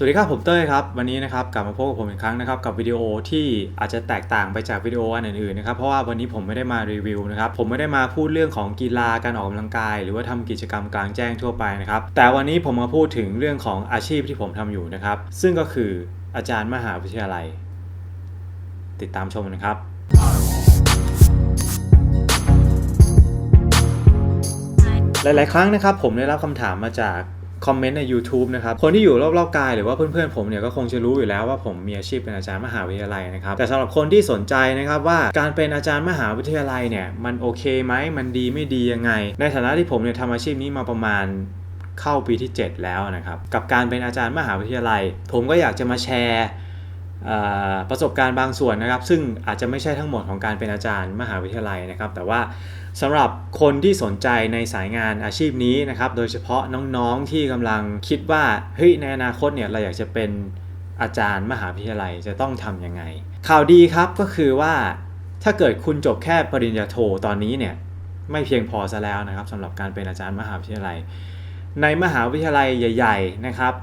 สวัสดีครับผมเต้ยครับวันนี้นะครับกลับมาพบกับผมอีกครั้งนะครับกับวิดีโอที่อาจจะแตกต่างไปจากวิดีโออันอื่นๆนะครับเพราะว่าวันนี้ผมไม่ได้มารีวิวนะครับผมไม่ได้มาพูดเรื่องของกีฬาการออกกำลังกาย หรือว่าทำกิจกรรมกลางแจ้งทั่วไปนะครับแต่วันนี้ผมมาพูดถึงเรื่องของอาชีพที่ผมทำอยู่นะครับ ซึ่งก็คืออาจารย์มหาวิทยาลัย ติดตามชมนะครับหลาย ๆ ครั้งนะครับผมได้รับคำถามมาจาก คอมเมนต์ใน YouTube นะครับ คนที่อยู่รอบๆกายหรือว่าเพื่อนๆผมเนี่ยก็คงจะรู้อยู่แล้วว่าผมมีอาชีพเป็นอาจารย์มหาวิทยาลัยนะครับ แต่สำหรับคนที่สนใจนะครับว่าการเป็นอาจารย์มหาวิทยาลัยเนี่ยมันโอเคไหมมันดีไม่ดียังไง ในฐานะที่ผมเนี่ยทำอาชีพนี้มาประมาณเข้าปีที่ 7 แล้วนะครับ กับการเป็นอาจารย์มหาวิทยาลัย ผมก็อยากจะมาแชร์ประสบการณ์บางส่วนนะครับ ซึ่งอาจจะไม่ใช่ทั้งหมดของการเป็นอาจารย์มหาวิทยาลัยนะครับ แต่ว่า สำหรับคนที่สนใจในสายงานอาชีพนี้นะครับ โดยเฉพาะน้องๆที่กำลังคิดว่าเฮ้ยในอนาคตเนี่ยเราอยากจะเป็นอาจารย์มหาวิทยาลัยจะต้องทำยังไง ข่าวดีครับก็คือว่า ถ้าเกิดคุณจบแค่ปริญญาโทตอนนี้เนี่ยไม่เพียงพอซะแล้วนะครับสำหรับการเป็นอาจารย์มหาวิทยาลัย ในมหาวิทยาลัยใหญ่ ๆนะครับ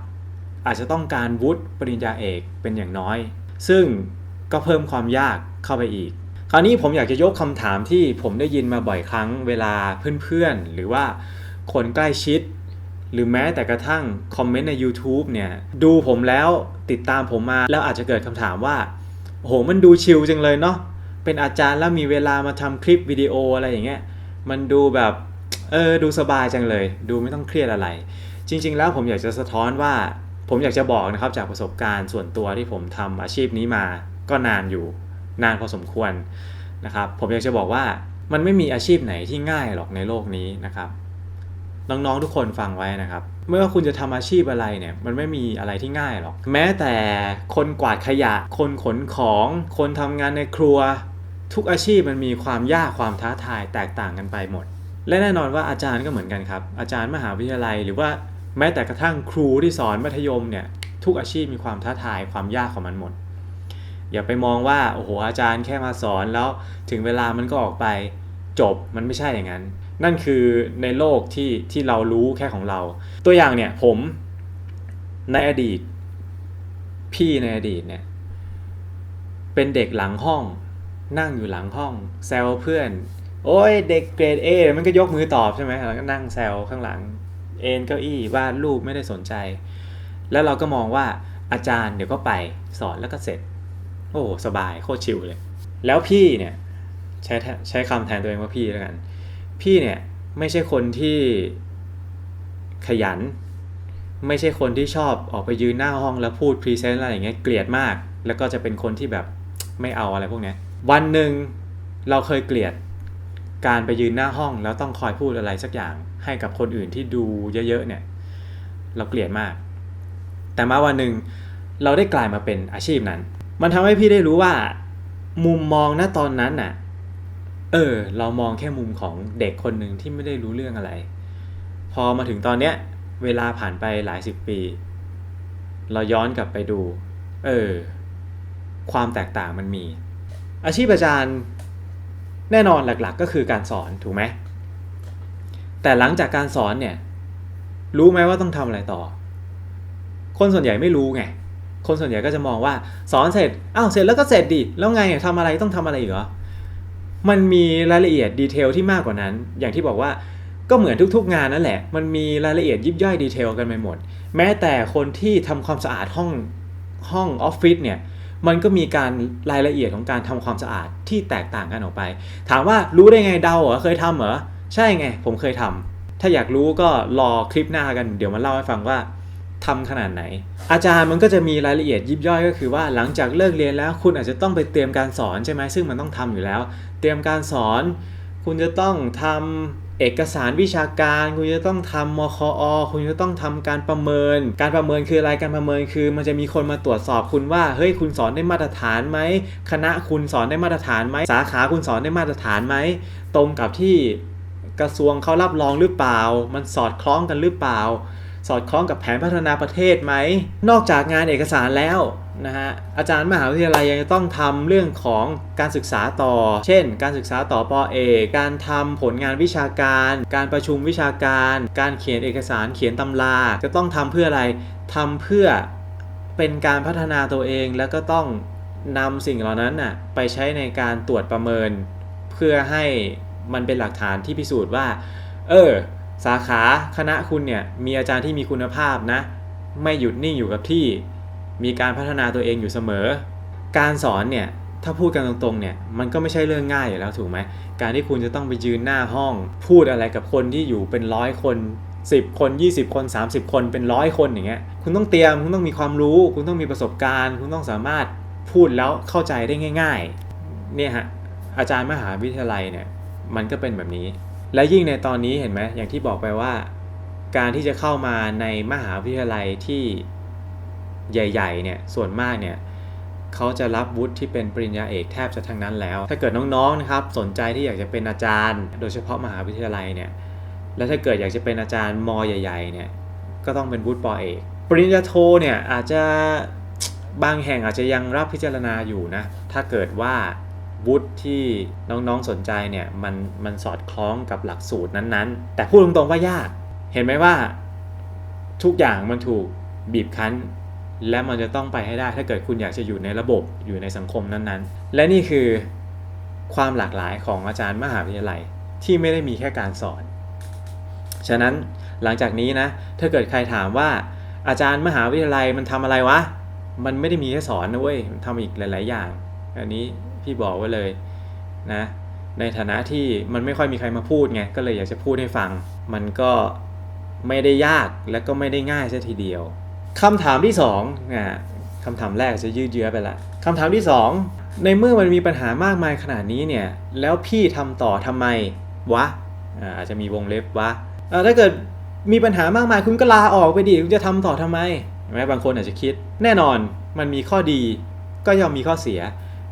อาจจะต้องการวุฒิปริญญาเอกเป็นอย่างน้อย ซึ่งก็เพิ่มความยากเข้าไปอีก คราวนี้ผมอยากจะยกคำถามที่ผมได้ยินมาบ่อยครั้งเวลาเพื่อนๆ หรือว่าคนใกล้ชิด หรือแม้แต่กระทั่งคอมเมนต์ใน YouTube เนี่ย ดูผมแล้วติดตามผมมาแล้วอาจจะเกิดคำถามว่าโอ้โหมันดูชิลจังเลยเนาะเป็นอาจารย์แล้วมีเวลามาทำคลิปวิดีโออะไรอย่างเงี้ยมันดูแบบเออดูสบายจังเลย ดูไม่ต้องเครียดอะไร จริง ๆ แล้วผมอยากจะสะท้อนว่าผมอยากจะบอกนะครับจากประสบการณ์ส่วนตัวที่ผมทำอาชีพนี้มาก็นานอยู่ นานพอสมควรนะครับผมอยากจะบอกว่ามันไม่มีอาชีพไหนที่ง่ายหรอกในโลกนี้นะครับน้องๆทุกคนฟังไว้นะครับไม่ว่าคุณจะทำอาชีพอะไรเนี่ยมันไม่มีอะไรที่ง่ายหรอก แม้แต่คนกวาดขยะ คนขนของ คนทำงานในครัว ทุกอาชีพมันมีความยากความท้าทายแตกต่างกันไปหมด และแน่นอนว่าอาจารย์ก็เหมือนกันครับ อาจารย์มหาวิทยาลัย หรือว่าแม้แต่กระทั่งครูที่สอนมัธยมเนี่ยทุกอาชีพมีความท้าทายความยากของมันหมด อย่าไปมองว่าโอ้โหอาจารย์แค่มาสอนแล้วถึงเวลามันก็ออกไปจบมันไม่ใช่อย่างนั้น นั่นคือในโลกที่ที่เรารู้แค่ของเรา ตัวอย่างเนี่ยผมในอดีต พี่ในอดีตเนี่ยเป็นเด็กหลังห้อง นั่งอยู่หลังห้อง แซวเพื่อน โอ้ยเด็กเกรด A มันก็ยกมือตอบใช่ไหมแล้วก็นั่งแซวข้างหลัง เอนเก้าอี้วาดรูปไม่ได้สนใจ แล้วเราก็มองว่าอาจารย์เดี๋ยวก็ไปสอนแล้วก็เสร็จ โอ้สบายโคตรชิลเลย แล้วพี่เนี่ยใช้ใช้คำแทนตัวเองว่าพี่แล้วกัน พี่เนี่ยไม่ใช่คนที่ขยัน ไม่ใช่คนที่ชอบออกไปยืนหน้าห้องแล้วพูดพรีเซนต์อะไรอย่างเงี้ยเกลียดมาก แล้วก็จะเป็นคนที่แบบไม่เอาอะไรพวกเนี้ยวันหนึ่งเราเคยเกลียดการไปยืนหน้าห้องแล้วต้องคอยพูดอะไรสักอย่างให้กับคนอื่นที่ดูเยอะๆเนี่ย เราเกลียดมาก แต่มาวันหนึ่งเราได้กลายมาเป็นอาชีพนั้น มันทำให้พี่ได้รู้ว่า มุมมองณตอนนั้นน่ะ เออ เรามองแค่มุมของเด็กคนหนึ่งที่ไม่ได้รู้เรื่องอะไร พอมาถึงตอนเนี้ย เวลาผ่านไปหลายสิบปี เราย้อนกลับไปดู เออ ความแตกต่างมันมี อาชีพอาจารย์แน่นอนหลักๆ ก็คือการสอนถูกไหมแต่หลังจากการสอนเนี่ย รู้ไหมว่าต้องทำอะไรต่อ คนส่วนใหญ่ไม่รู้ไง คนส่วนใหญ่ก็จะมองว่าสอนเสร็จอ้าวเสร็จแล้วก็เสร็จดิแล้วไงอะทำอะไรต้องทำอะไรอีกเหรอมันมีรายละเอียดดีเทลที่มากกว่านั้น อย่างที่บอกว่าก็เหมือนทุกๆงานนั่นแหละ มันมีรายละเอียดยิบย่อยดีเทลกันไปหมด แม้แต่คนที่ทำความสะอาดห้องห้องออฟฟิศเนี่ย มันก็มีการรายละเอียดของการทำความสะอาดที่แตกต่างกันออกไป ถามว่ารู้ได้ไงเดาเหรอ เคยทำเหรอ ใช่ไง ผมเคยทำถ้าอยากรู้ก็รอคลิปหน้ากัน เดี๋ยวมาเล่าให้ฟังว่า ทำขนาดไหน อาจารย์มันก็จะมีรายละเอียดยิบย่อยก็คือว่าหลังจากเลิกเรียนแล้ว คุณอาจจะต้องไปเตรียมการสอนใช่ไหมซึ่งมันต้องทำอยู่แล้ว เตรียมการสอน คุณจะต้องทำเอกสารวิชาการ คุณจะต้องทำมคอ คุณจะต้องทำการประเมิน การประเมินคืออะไรการประเมินคือ มันจะมีคนมาตรวจสอบคุณว่าเฮ้ยคุณสอนได้มาตรฐานไหมคณะคุณสอนได้มาตรฐานไหมสาขาคุณสอนได้มาตรฐานไหมตรงกับที่กระทรวงเขารับรองหรือเปล่า มันสอดคล้องกันหรือเปล่า สอดคล้องกับแผนพัฒนาประเทศไหม นอกจากงานเอกสารแล้วนะฮะอาจารย์มหาวิทยาลัยยังต้องทำเรื่องของการศึกษาต่อ เช่น การศึกษาต่อปอเอกการทำผลงานวิชาการ การประชุมวิชาการ การเขียนเอกสารเขียนตำรา จะต้องทำเพื่ออะไรทำเพื่อเป็นการพัฒนาตัวเองแล้วก็ต้องนำสิ่งเหล่านั้นน่ะไปใช้ในการตรวจประเมิน เพื่อให้มันเป็นหลักฐานที่พิสูจน์ว่า เออ สาขาคณะคุณเนี่ยมีอาจารย์ที่มีคุณภาพนะ ไม่หยุดนิ่งอยู่กับที่ มีการพัฒนาตัวเองอยู่เสมอ การสอนเนี่ยถ้าพูดกันตรงๆเนี่ยมันก็ไม่ใช่เรื่องง่ายอยู่แล้วถูกไหมการที่คุณจะต้องไปยืนหน้าห้อง พูดอะไรกับคนที่อยู่เป็นร้อยคน 10 คน 20 คน 30 คนเป็นร้อยคนอย่างเงี้ยคุณต้องเตรียมคุณต้องมีความรู้ คุณต้องมีประสบการณ์ คุณต้องสามารถพูดแล้วเข้าใจได้ง่าย ๆ เนี่ยฮะอาจารย์มหาวิทยาลัยเนี่ยมันก็เป็นแบบนี้ และยิ่งในตอนนี้เห็นไหมอย่างที่บอกไปว่า การที่จะเข้ามาในมหาวิทยาลัยที่ใหญ่ๆเนี่ยส่วนมากเนี่ยเขาจะรับวุฒิที่เป็นปริญญาเอกแทบจะทั้งนั้นแล้ว ถ้าเกิดน้องๆนะครับสนใจที่อยากจะเป็นอาจารย์ โดยเฉพาะมหาวิทยาลัยเนี่ยแล้วถ้าเกิดอยากจะเป็นอาจารย์มใหญ่ๆเนี่ยก็ต้องเป็นวุฒิปอเอกปริญญาโทเนี่ยอาจจะบางแห่งอาจจะยังรับพิจารณาอยู่นะถ้าเกิดว่า วุฒิที่น้องๆสนใจเนี่ยมันมันสอดคล้องกับหลักสูตรนั้นๆ แต่พูดตรงๆว่ายาก เห็นไหมว่าทุกอย่างมันถูกบีบคั้น และมันจะต้องไปให้ได้ถ้าเกิดคุณอยากจะอยู่ในระบบอยู่ในสังคมนั้นๆ และนี่คือความหลากหลายของอาจารย์มหาวิทยาลัยที่ไม่ได้มีแค่การสอน ฉะนั้นหลังจากนี้นะถ้าเกิดใครถามว่าอาจารย์มหาวิทยาลัยมันทำอะไรวะ มันไม่ได้มีแค่สอนนะเว้ยมันทำอีกหลาย ๆ อย่าง อันนี้ พี่บอกไว้เลยนะ ในฐานะที่มันไม่ค่อยมีใครมาพูดไง ก็เลยอยากจะพูดให้ฟัง มันก็ไม่ได้ยากและก็ไม่ได้ง่ายซะทีเดียวคำถามที่สองอะคำถามแรกจะยืดเยื้อไปละคำถามที่สองในเมื่อมันมีปัญหามากมายขนาดนี้เนี่ย แล้วพี่ทำต่อทำไมวะอ่าอาจจะมีวงเล็บวะถ้าเกิดมีปัญหามากมายคุณก็ลาออกไปดิคุณจะทำต่อทำไมเห็นไหมบางคนอาจจะคิด แน่นอนมันมีข้อดีก็ย่อมมีข้อเสีย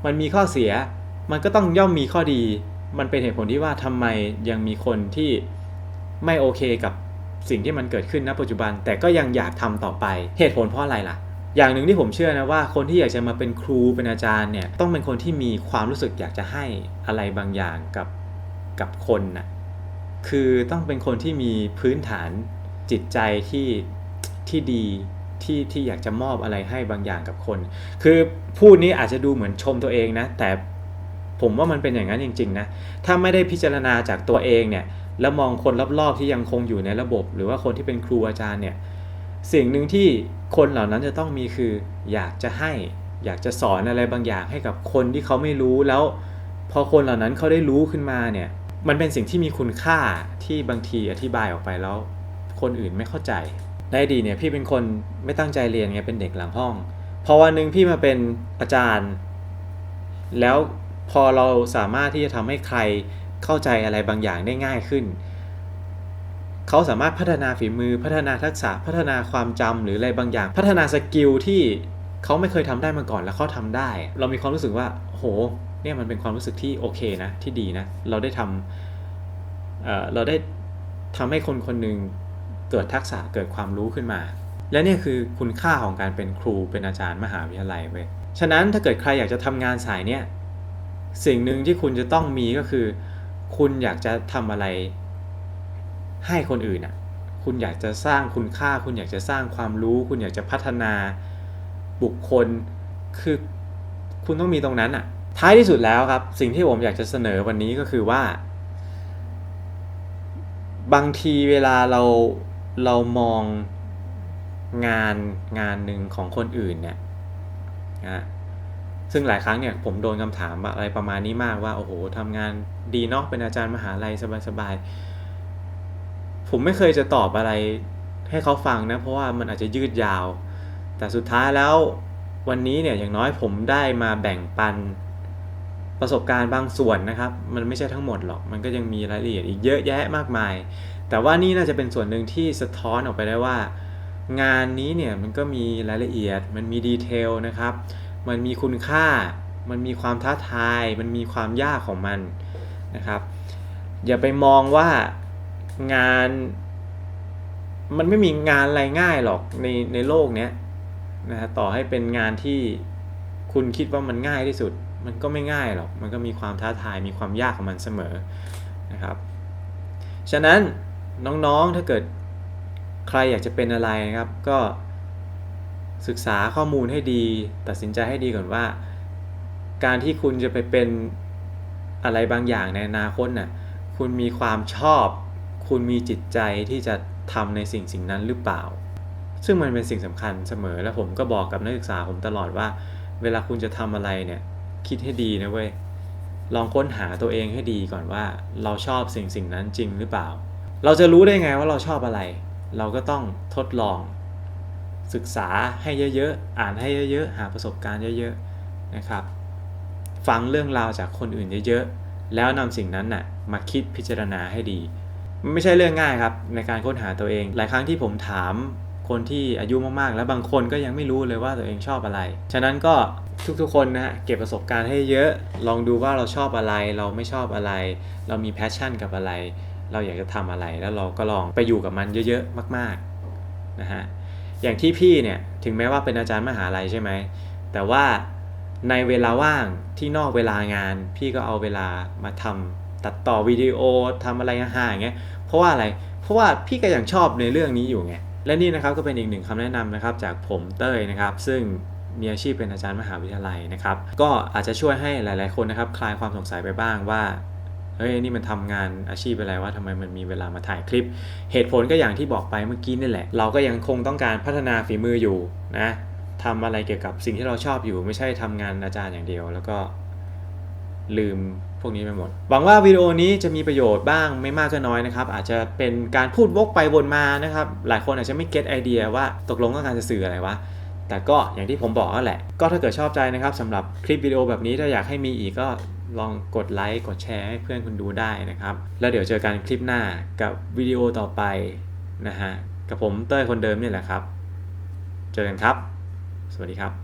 มันมีข้อเสีย มันก็ต้องย่อมมีข้อดี มันเป็นเหตุผลที่ว่าทำไมยังมีคนที่ไม่โอเคกับสิ่งที่มันเกิดขึ้นณปัจจุบัน แต่ก็ยังอยากทำต่อไป เหตุผลเพราะอะไรล่ะ อย่างหนึ่งที่ผมเชื่อนะว่าคนที่อยากจะมาเป็นครูเป็นอาจารย์เนี่ยต้องเป็นคนที่มีความรู้สึกอยากจะให้อะไรบางอย่างกับกับคนน่ะคือต้องเป็นคนที่มีพื้นฐานจิตใจที่ที่ดี ที่ที่อยากจะมอบอะไรให้บางอย่างกับคน คือพูดนี้อาจจะดูเหมือนชมตัวเองนะ แต่ผมว่ามันเป็นอย่างนั้นจริงๆนะ ถ้าไม่ได้พิจารณาจากตัวเองเนี่ย แล้วมองคนรอบๆที่ยังคงอยู่ในระบบ หรือว่าคนที่เป็นครูอาจารย์เนี่ย สิ่งหนึ่งที่คนเหล่านั้นจะต้องมีคือ อยากจะให้ อยากจะสอนอะไรบางอย่างให้กับคนที่เขาไม่รู้แล้ว พอคนเหล่านั้นเขาได้รู้ขึ้นมาเนี่ย มันเป็นสิ่งที่มีคุณค่าที่บางทีอธิบายออกไปแล้ว คนอื่นไม่เข้าใจ ในอดีตเนี่ยพี่เป็นคนไม่ตั้งใจเรียนไงเป็นเด็กหลังห้อง พอวันหนึ่งพี่มาเป็นอาจารย์ แล้วพอเราสามารถที่จะทำให้ใครเข้าใจอะไรบางอย่างได้ง่ายขึ้น เขาสามารถพัฒนาฝีมือพัฒนาทักษะพัฒนาความจำหรืออะไรบางอย่าง พัฒนาสกิลที่เขาไม่เคยทำได้มาก่อนแล้วเขาทำได้ เรามีความรู้สึกว่าโหเนี่ยมันเป็นความรู้สึกที่โอเคนะที่ดีนะ เราได้ทำเเราได้ทำให้คนคนหนึ่ง เกิดทักษะเกิดความรู้ขึ้นมา และเนี่ยคือคุณค่าของการเป็นครูเป็นอาจารย์มหาวิทยาลัยเว้ยฉะนั้นถ้าเกิดใครอยากจะทำงานสายเนี่ยสิ่งหนึ่งที่คุณจะต้องมีก็คือ คุณอยากจะทำอะไรให้คนอื่นอะคุณอยากจะสร้างคุณค่า คุณอยากจะสร้างความรู้ คุณอยากจะพัฒนาบุคคล คือคุณต้องมีตรงนั้นอะ ท้ายที่สุดแล้วครับ สิ่งที่ผมอยากจะเสนอวันนี้ก็คือว่า บางทีเวลาเรา เรามองงานงานหนึ่งของคนอื่นเนี่ยนะซึ่งหลายครั้งเนี่ยผมโดนคำถามอะไรประมาณนี้มากว่าโอ้โหทำงานดีเนาะเป็นอาจารย์มหาลัยสบายๆผมไม่เคยจะตอบอะไรให้เขาฟังนะเพราะว่ามันอาจจะยืดยาว แต่สุดท้ายแล้ววันนี้เนี่ยอย่างน้อยผมได้มาแบ่งปันประสบการณ์บางส่วนนะครับ มันไม่ใช่ทั้งหมดหรอก มันก็ยังมีรายละเอียดอีกเยอะแยะมากมาย แต่ว่านี่น่าจะเป็นส่วนหนึ่งที่สะท้อนออกไปได้ว่า งานนี้เนี่ยมันก็มีรายละเอียด มันมีดีเทลนะครับ มันมีคุณค่า มันมีความท้าทาย มันมีความยากของมันนะครับ อย่าไปมองว่างาน มันไม่มีงานอะไรง่ายหรอกในในโลกเนี้ยนะฮะต่อให้เป็นงานที่คุณคิดว่ามันง่ายที่สุด มันก็ไม่ง่ายหรอก มันก็มีความท้าทาย มีความยากของมันเสมอนะครับ ฉะนั้น น้องๆ ถ้าเกิดใครอยากจะเป็นอะไรนะครับ ก็ศึกษาข้อมูลให้ดี ตัดสินใจให้ดีก่อนว่า การที่คุณจะไปเป็นอะไรบางอย่างในอนาคตน่ะคุณมีความชอบ คุณมีจิตใจที่จะทำในสิ่งสิ่งนั้นหรือเปล่า ซึ่งมันเป็นสิ่งสำคัญเสมอและผมก็บอกกับนักศึกษาผมตลอดว่า เวลาคุณจะทำอะไรเนี่ยคิดให้ดีนะเว้ยลองค้นหาตัวเองให้ดีก่อนว่า เราชอบสิ่งสิ่งนั้นจริงหรือเปล่า เราจะรู้ได้ไงว่าเราชอบอะไร เราก็ต้องทดลอง ศึกษาให้เยอะๆ อ่านให้เยอะๆ หาประสบการณ์เยอะๆ นะครับ ฟังเรื่องราวจากคนอื่นเยอะๆ แล้วนำสิ่งนั้นน่ะมาคิดพิจารณาให้ดีมันไม่ใช่เรื่องง่ายครับในการค้นหาตัวเอง หลายครั้งที่ผมถามคนที่อายุมากๆ แล้วบางคนก็ยังไม่รู้เลยว่าตัวเองชอบอะไร ฉะนั้นก็ทุกๆ คนนะฮะเก็บประสบการณ์ให้เยอะ ลองดูว่าเราชอบอะไร เราไม่ชอบอะไร เรามีแพชชั่นกับอะไร เราอยากจะทำอะไรแล้วเราก็ลองไปอยู่กับมันเยอะๆมากๆนะฮะอย่างที่พี่เนี่ยถึงแม้ว่าเป็นอาจารย์มหาลัยใช่ไหมแต่ว่าในเวลาว่างที่นอกเวลางาน พี่ก็เอาเวลามาทำตัดต่อวิดีโอทำอะไรห่าอย่างเงี้ยเพราะว่าอะไรเพราะว่าพี่ก็ยังชอบในเรื่องนี้อยู่ไงและนี่นะครับก็เป็นอีกหนึ่งคำแนะนำนะครับจากผมเต้ยนะครับซึ่งมีอาชีพเป็นอาจารย์มหาวิทยาลัยนะครับ ก็อาจจะช่วยให้หลาย ๆ คนนะครับคลายความสงสัยไปบ้างว่า เฮ้ยนี่มันทำงานอาชีพอะไรว่าทำไมมันมีเวลามาถ่ายคลิป เหตุผลก็อย่างที่บอกไปเมื่อกี้นี่แหละ เราก็ยังคงต้องการพัฒนาฝีมืออยู่นะทำอะไรเกี่ยวกับสิ่งที่เราชอบอยู่ไม่ใช่ทำงานอาจารย์อย่างเดียว แล้วก็ลืมพวกนี้ไปหมด หวังว่าวิดีโอนี้จะมีประโยชน์บ้างไม่มากก็น้อยนะครับ อาจจะเป็นการพูดวกไปวนมานะครับ หลายคนอาจจะไม่เก็ตไอเดียว่าตกลงต้องการจะสื่ออะไรวะ แต่ก็อย่างที่ผมบอกนั่นแหละ ก็ถ้าเกิดชอบใจนะครับสำหรับคลิปวิดีโอแบบนี้ถ้าอยากให้มีอีกก็ลองกดไลค์กดแชร์ให้เพื่อนคุณดูได้นะครับ แล้วเดี๋ยวเจอกันคลิปหน้ากับวิดีโอต่อไปนะฮะกับผมเต้ยคนเดิมนี่แหละครับ เจอกันครับ สวัสดีครับ